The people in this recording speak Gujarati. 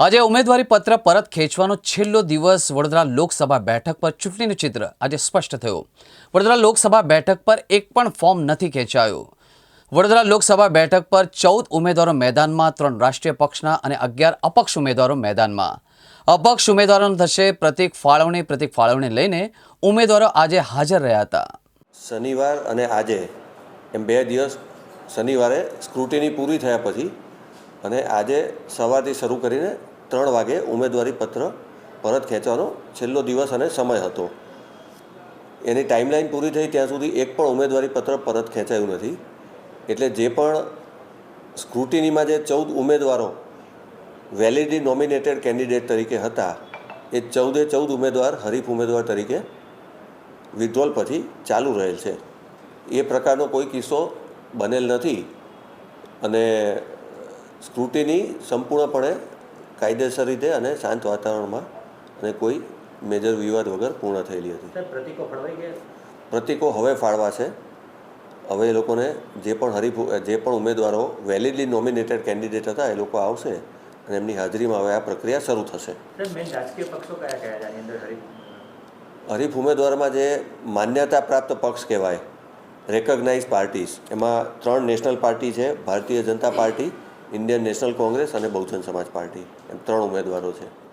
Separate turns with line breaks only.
આજે ઉમેદવારી પત્ર પરત ખેંચવાનો છેલ્લો દિવસ વડોદરા લોકસભા બેઠક પર ચૂંટણીનું ચિત્ર આજે સ્પષ્ટ થયું. વડોદરા લોકસભા બેઠક પર એક પણ ફોર્મ નથી ખેંચાયું. વડોદરા લોકસભા બેઠક પર ચૌદ ઉમેદવારો મેદાનમાં, ત્રણ રાષ્ટ્રીય પક્ષના અને અગિયાર અપક્ષ ઉમેદવારો મેદાનમાં. અપક્ષ ઉમેદવારોનો થશે પ્રતિક ફાળવણી પ્રતિક ફાળવણી લઈને ઉમેદવારો આજે હાજર રહ્યા હતા.
શનિવાર અને આજે એમ બે દિવસ શનિવારે સ્ક્રુટિની પૂરી થયા પછી અને આજે સવારથી શરૂ કરીને ત્રણ વાગે ઉમેદવારી પત્ર પરત ખેંચવાનો છેલ્લો દિવસ અને સમય હતો. એની ટાઈમલાઈન પૂરી થઈ ત્યાં સુધી એક પણ ઉમેદવારી પત્ર પરત ખેંચાયું નથી. એટલે જે પણ સ્ક્રુટિનીમાં જે ચૌદ ઉમેદવારો વેલિડલી નોમિનેટેડ કેન્ડિડેટ તરીકે હતા, એ ચૌદે ચૌદ ઉમેદવાર હરીફ ઉમેદવાર તરીકે વિધ્રોલ પછી ચાલુ રહેલ છે. એ પ્રકારનો કોઈ કિસ્સો બનેલ નથી. અને સ્ક્રુટિની સંપૂર્ણપણે કાયદેસર રીતે અને શાંત વાતાવરણમાં અને કોઈ મેજર વિવાદ વગર પૂર્ણ થયેલી હતી.
પ્રતિકો ફળવાઈ ગયા?
પ્રતિકો હવે ફાળવા છે. હવે એ લોકોને જે પણ હરીફ જે પણ ઉમેદવારો વેલિડલી નોમિનેટેડ કેન્ડિડેટ હતા એ લોકો આવશે અને એમની હાજરીમાં હવે આ પ્રક્રિયા શરૂ થશે. હરીફ ઉમેદવારમાં જે માન્યતા પ્રાપ્ત પક્ષ કહેવાય રેકગ્નાઇઝ પાર્ટીઝ એમાં ત્રણ નેશનલ પાર્ટી છે Bharatiya Janata party Indian national Congress અને બહુજન સમાજ પાર્ટી એમ ત્રણ ઉમેદવારો છે.